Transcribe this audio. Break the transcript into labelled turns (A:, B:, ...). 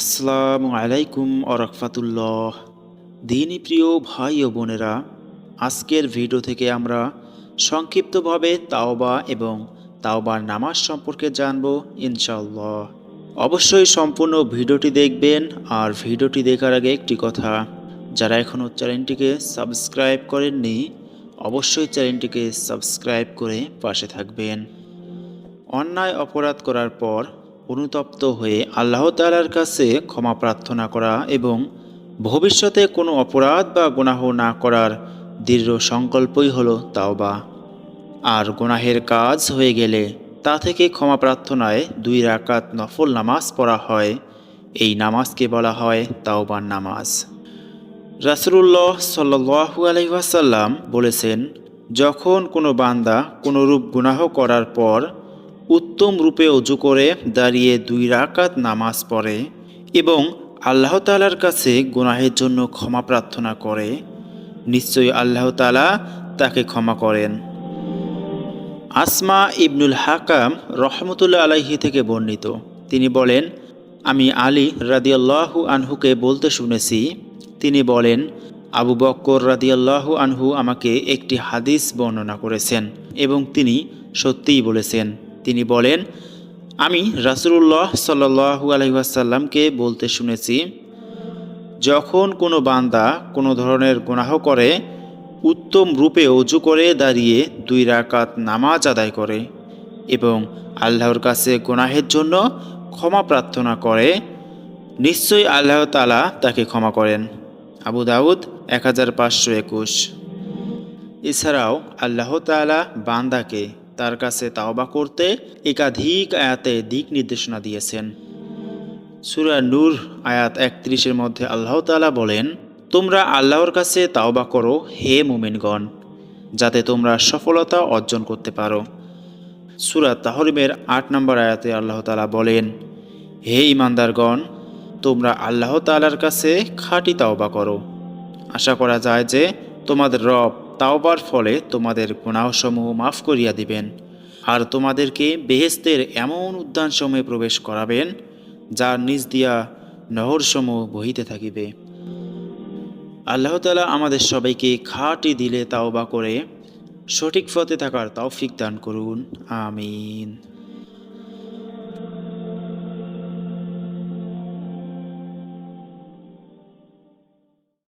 A: আসসালামু আলাইকুম আরকফাতুল্লাহ দিনী প্রিয় ভাই ও বোনেরা, আজকের ভিডিও থেকে আমরা সংক্ষিপ্তভাবে তাওবা এবং তাওবার নামাজ সম্পর্কে জানব ইনশাআল্লাহ। অবশ্যই সম্পূর্ণ ভিডিওটি দেখবেন আর ভিডিওটি দেখার আগে একটি কথা, যারা এখনও চ্যানেলটিকে সাবস্ক্রাইব করেননি, অবশ্যই চ্যানেলটিকে সাবস্ক্রাইব করে পাশে থাকবেন। অন্যায় অপরাধ করার পর অনুতপ্ত হয়ে আল্লাহ তালার কাছে ক্ষমা প্রার্থনা করা এবং ভবিষ্যতে কোনো অপরাধ বা গুনাহ না করার দৃঢ় সংকল্পই হলো তাওবা। আর গুনাহের কাজ হয়ে গেলে তা থেকে ক্ষমা প্রার্থনায় দুই রাকাত নফল নামাজ পড়া হয়। এই নামাজকে বলা হয় তাওবার নামাজ। রাসুল্লাহ সাল্লু আলহিহাসাল্লাম বলেছেন, যখন কোনো বান্দা কোনো রূপ গুনাহ করার পর উত্তম রূপে অজু করে দাঁড়িয়ে দুই রাকাত নামাজ পড়ে এবং আল্লাহ তালার কাছে গুনাহের জন্য ক্ষমা প্রার্থনা করে, নিশ্চয়ই আল্লাহ তালা তাকে ক্ষমা করেন। আসমা ইবনুল হাকাম রহমতুল্লা আলাইহি থেকে বর্ণিত। তিনি বলেন, আমি আলী রাদিয়াল্লাহু আনহুকে বলতে শুনেছি। তিনি বলেন, আবু বক্কর রাদিয়াল্লাহু আনহু আমাকে একটি হাদিস বর্ণনা করেছেন এবং তিনি সত্যিই বলেছেন। তিনি বলেন, আমি রাসুল্লাহ সাল্লু আলহিহাসাল্লামকে বলতে শুনেছি, যখন কোনো বান্দা কোনো ধরনের গুনাহ করে, উত্তম রূপে অজু করে দাঁড়িয়ে দুই রাকাত নামাজ আদায় করে এবং আল্লাহর কাছে গুনাহের জন্য ক্ষমা প্রার্থনা করে, নিশ্চয়ই আল্লাহ তালা তাকে ক্ষমা করেন। আবু দাউদ, এক হাজার পাঁচশো একুশ। এছাড়াও আল্লাহ তালা বান্দাকে তার কাছে তাওবা করতে একাধিক আয়াতে দিক নির্দেশনা দিয়েছেন। সুরা নূর আয়াত একত্রিশের মধ্যে আল্লাহ তালা বলেন, তোমরা আল্লাহর কাছে তাওবা করো, হে মুমিনগণ, যাতে তোমরা সফলতা অর্জন করতে পারো। সুরা তাহরিমের আট নম্বর আয়াতে আল্লাহ তালা বলেন, হে ইমানদারগণ, তোমরা আল্লাহ তালার কাছে খাঁটি তাওবা করো। আশা করা যায় যে তোমাদের রব তাওবার ফলে তোমাদের গুণাহসমূহ মাফ করিয়া দিবেন। আর তোমাদেরকে বেহেস্তের এমন উদ্যানসমূহে প্রবেশ করাবেন, যার নিজ দিয়া নহরসমূহ বহিতে থাকিবে। আল্লাহ তালা আমাদের সবাইকে খাটি দিলে তাওবা করে, সঠিক পথে থাকার তৌফিক দান করুন। আমিন।